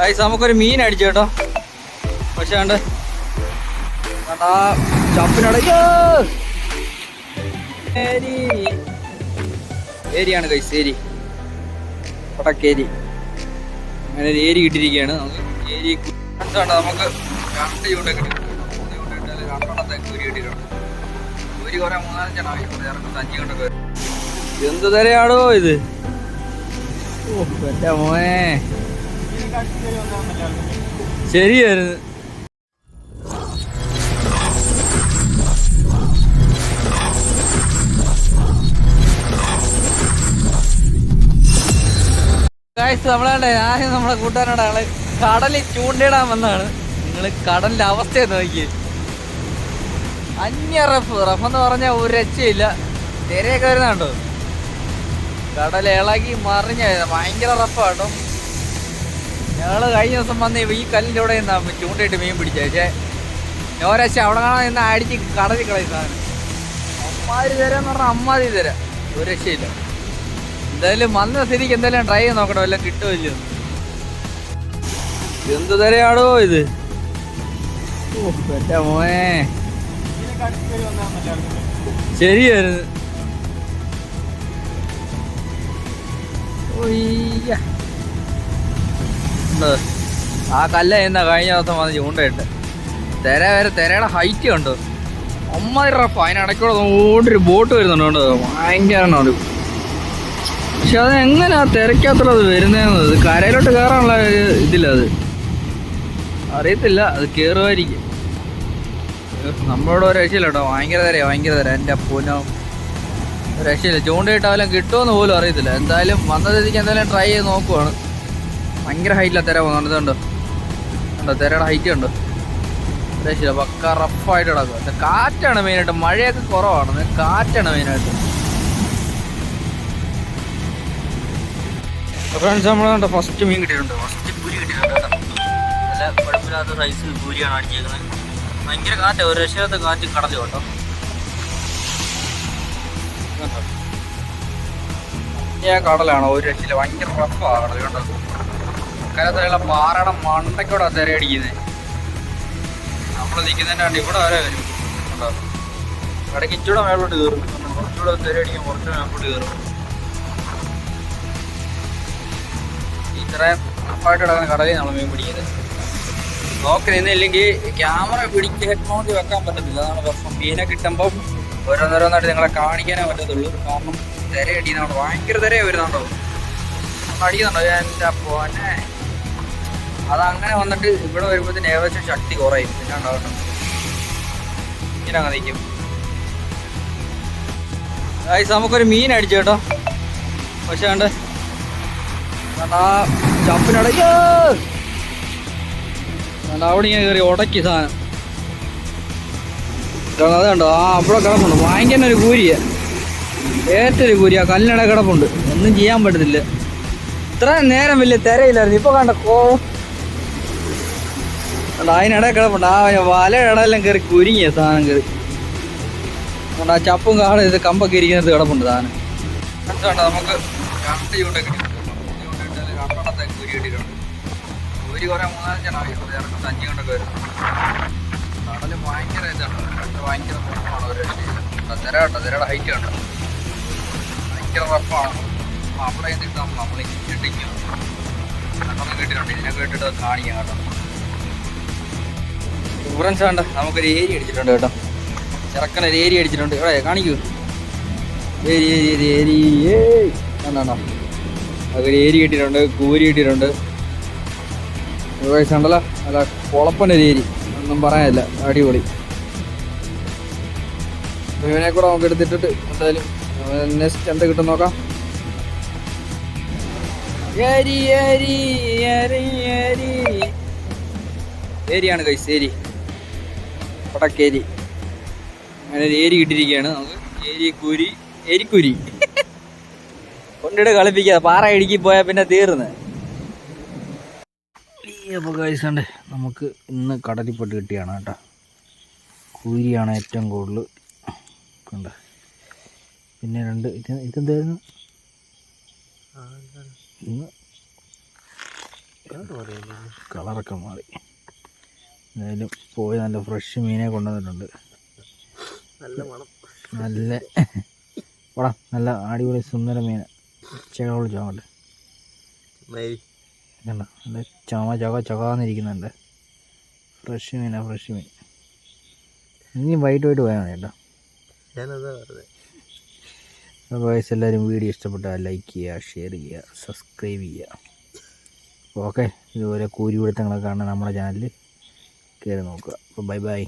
Guys നമുക്കൊരു മീൻ അടിച്ചു കേട്ടോ. പക്ഷേ കണ്ടാ? ചപ്പിനടയ്ക്കോ ഏരി. ഏരിയാണ് ഗൈസ് ഏരി. കൊടക്കേരി അങ്ങനെ ഒരു ഏരി കിട്ടിയിരിക്കുകയാണ് നമുക്ക് ഏരി കണ്ടോ നമുക്ക് രണ്ട് ചൂണ്ടൊക്കെ മൂന്ന് ചൂണ്ട കിട്ടിയാൽ രണ്ടെണ്ണത്തെ കൂരി കിട്ടിയിട്ടുണ്ട് ഒരു കുറെ മൂന്നാലഞ്ചെണ്ണം ആയിട്ടുണ്ട് ഇറങ്ങുന്നത് അഞ്ച് ചൂണ്ടൊക്കെ എന്ത് തരയാടോ ഇത്? ഓ എന്റെ മോനെ. ശരിയായിരുന്നു. നമ്മളാണ്ടേ നമ്മളെ ഞാൻ നമ്മളെ കൂട്ടാനാണ് ആൾ. കടലിൽ ചൂണ്ടയിടാൻ വന്നാണ് നിങ്ങൾ കടലിന്റെ അവസ്ഥ നോക്കി അന്യ റഫ് റഫ് എന്ന് പറഞ്ഞാൽ ഒരു രക്ഷയില്ല. തിരയൊക്കെ വരുന്നുണ്ടോ? കടൽ ഇളകി മറിഞ്ഞ ഭയങ്കര റഫാട്ടോ ഞങ്ങൾ കഴിഞ്ഞ ദിവസം വന്ന് ഈ കല്ലിന്റെ ഇവിടെ നിന്നാ ചൂണ്ടയിട്ട് മീൻ പിടിച്ചു. പക്ഷേ നോരശ അവിടെ കാണാൻ നിന്ന് അടിച്ച് കടലിൽ കളയും സാധനം. അമ്മാതിരി തരാന്ന് പറഞ്ഞാൽ അമ്മാതിരി തരാം. ഒരു രക്ഷയില്ല. എന്തായാലും വന്ന സ്ഥിതിക്ക് എന്തായാലും ട്രൈ ചെയ്ത് നോക്കണം. എല്ലാം കിട്ടുമല്ലോ എന്ത് തരയാണോ ഇത്? മോനെ. ശരിയായിരുന്നു. ഉണ്ട്. ആ കല്ല എന്നാ കഴിഞ്ഞ ദിവസം വന്ന് ചൂണ്ടയിട്ട്. തിര വരെ തിരയുടെ ഹൈറ്റ് കണ്ടു? ഒമ്പത് റഫ് അതിനിടയ്ക്കൂടെ ഓടൊരു ബോട്ട് വരുന്നുണ്ട് ഭയങ്കര പക്ഷെ അത് എങ്ങനെ ആ അത് വരുന്നതെന്ന്? ഇത് കരയിലോട്ട് കയറാനുള്ള ഇതില്ല അത്. അറിയത്തില്ല അത് കയറുമായിരിക്കും നമ്മളോട് ഒരു രക്ഷയില്ല കേട്ടോ. ഭയങ്കര തരയാ ഭയങ്കര തര എന്റെ ഒരു രക്ഷയില്ല. ചൂണ്ടയിട്ടാലും കിട്ടുമെന്ന് പോലും അറിയത്തില്ല. എന്തായാലും വന്ന സ്ഥിതിക്ക് എന്തായാലും ട്രൈ ചെയ്ത് നോക്കുവാണ്. ഭയങ്കര ഹൈറ്റില്ല തിര പോകുന്നുണ്ട് ഇതുണ്ടോ കണ്ടോ? തിരയുടെ ഹൈറ്റ് ഉണ്ട് ഒരു രക്ഷയില്ല പക്ക റഫായിട്ട് കിടക്കുക കാറ്റാണ് മെയിനായിട്ട് മഴയൊക്കെ കുറവാണ്. കാറ്റാണ് മെയിനായിട്ട് ഫ്രണ്ട്സ് നമ്മൾ ഫസ്റ്റ് മീൻ കിട്ടിയിട്ടുണ്ട്. ഫസ്റ്റ് പൂരി കിട്ടിയിട്ടുണ്ട് നല്ല കുഴപ്പമില്ലാത്ത സൈസ് പൂരിയാണ് അടിച്ചേക്കുന്നത്. ഭയങ്കര കാറ്റ്. ഒരു രക്ഷത്തെ കാറ്റ് കടൽ കേട്ടോ. കണ്ടോ? കടലാണ്? ഒരു രക്ഷയില്ല. ഭയങ്കര റഫാണ് കടൽ പാറണം പാറയുടെ മണ്ടയ്ക്കൂടെ തിരയടിക്കുന്നത് നമ്മൾ നിൽക്കുന്നതിന്റെ കണ്ട് ഇവിടെ വരെ വരും. ഇടയ്ക്ക് ഇച്ചിടെ മേളോട്ട് കയറും. കുറച്ചുകൂടെ തിരയടിക്കാൻ കുറച്ച് മേളോട്ട് കയറും. ഇത്രയും ഉറപ്പായിട്ട് കിടക്കുന്ന കടലിൽ നമ്മൾ മീൻ പിടിക്കുന്നത്. നോക്കി നിന്നില്ലെങ്കിൽ ക്യാമറ പിടിച്ച് ഹെഡ് വെക്കാൻ പറ്റത്തില്ല. അതാണ് പ്രശ്നം. മീനെ കിട്ടുമ്പം ഓരോന്നോരോന്നായിട്ട് നിങ്ങളെ കാണിക്കാനേ പറ്റത്തുള്ളൂ. കാരണം തിര ഭയങ്കര തിരയെ വരുന്നുണ്ടോ? അടിക്കുന്നുണ്ടോ? ഞാൻ എന്റെ പോനെ അങ്ങനെ വന്നിട്ട് ഇവിടെ വരുമ്പോഴത്തേന് ഏകദേശം ശക്തി കുറയും. പിന്നെ ഉണ്ടാവുന്നു ഇങ്ങനെ അങ്ങ് നിൽക്കും ഗായ്സ് നമുക്കൊരു മീൻ അടിച്ചു കേട്ടോ. പക്ഷേ കണ്ടാ? ചപ്പിനടയ്ക്കോ കണ്ടാ അവിടെ ഇങ്ങനെ കയറി ഉടക്കി സാധനം. കാരണം അത് കണ്ടോ? ആ അവിടെ കിടപ്പുണ്ട്. ഭയങ്കര ഒരു കൂരിയ. ഏറ്റൊരു കൂരി ആ കല്ലിനട കിടപ്പുണ്ട്. ഒന്നും ചെയ്യാൻ പറ്റത്തില്ല. ഇത്ര നേരം വലിയ തിരയില്ലായിരുന്നു. ഇപ്പൊ കണ്ട കോ അതിനിട കിടപ്പുണ്ട്. ആ വലയുടെ ഇടയെല്ലാം കയറി കുരുങ്ങിയ സാധനം കയറി. അതുകൊണ്ട് ആ ചപ്പും കാടും ഇത് കമ്പൊക്കെ ഇരിക്കുന്നത് കിടപ്പുണ്ട് സാധനം. കണ്ടോ നമുക്ക് കൊണ്ടൊക്കെ വരും ഭയങ്കര ഭയങ്കര ഒരു ഹൈറ്റ് കണ്ടോ ഭയങ്കര റഫാണ് അവിടെ നമ്മൾ കേട്ടിട്ടുണ്ട് ഇതിനെ കേട്ടിട്ട് കാണിക്കാം കേട്ടോ. ഫ്രണ്ട്സ് വേണ്ട. നമുക്കൊരു ഏരി അടിച്ചിട്ടുണ്ട് കേട്ടോ. ചെറുക്കനൊരു ഏരി അടിച്ചിട്ടുണ്ട്. ഇവിടെ കാണിക്കൂ. ഏരി ഏരി ഏരി ഏരി. ഏണ്ടോ അതൊരു ഏരി കിട്ടിയിട്ടുണ്ട്. കൂരി കിട്ടിയിട്ടുണ്ട്. ഉണ്ടല്ലോ. അല്ല കുളപ്പന്റെ ഒരു ഏരി. ഒന്നും പറയാനില്ല. അടിപൊളി. ഇവനെ കൂടെ നമുക്ക് എടുത്തിട്ടിട്ട് എന്തായാലും നെക്സ്റ്റ് എന്താ കിട്ടും നോക്കാം. ഏരി ഏരി ഏരി ഏരി. ഏരിയാണ് കൈസ് ഏരി. പടക്കേരി അങ്ങനെ ഒരു ഏരി കിട്ടിയിരിക്കുകയാണ്. നമുക്ക് ഏരി കുരി ഏരിക്കുരി. കൊണ്ടിട്ട് കളിപ്പിക്കാതെ പാറ ഇടുക്കി പോയാൽ പിന്നെ തീർന്ന്. അപ്പോൾ കഴിച്ചുണ്ട് നമുക്ക് ഇന്ന് കടലിപ്പെട്ട് കിട്ടിയാണ് കേട്ടോ. കൂരിയാണ് ഏറ്റവും കൂടുതൽ. കണ്ട? പിന്നെ രണ്ട് ഇത് ഇതെന്തായിരുന്നു? ഇന്ന് കളറൊക്കെ മാറി. എന്തായാലും പോയി നല്ല ഫ്രഷ് മീനെ കൊണ്ടുവന്നിട്ടുണ്ട്. നല്ല മണം. നല്ല പോടാ നല്ല അടിപൊളി സുന്ദര മീൻ. ചെകളോട് മൈ കണ്ട. നല്ല ചമ ചക ചകാന്നിരിക്കുന്നുണ്ട് ഫ്രഷ് മീനാ ഫ്രഷ് മീൻ. ഇനി വൈകിട്ട് പോയിട്ട് പോയാൽ മതി കേട്ടോ. അപ്പോൾ ഗൈസ് എല്ലാവരും വീഡിയോ ഇഷ്ടപ്പെട്ടാൽ ലൈക്ക് ചെയ്യുക ഷെയർ ചെയ്യുക സബ്സ്ക്രൈബ് ചെയ്യുക. ഓക്കെ ഇതുപോലെ കൂരിപിടുത്തങ്ങളൊക്കെ കാണാൻ നമ്മുടെ ചാനലിൽ കയറി നോക്കുക. അപ്പോൾ ബൈ ബൈ.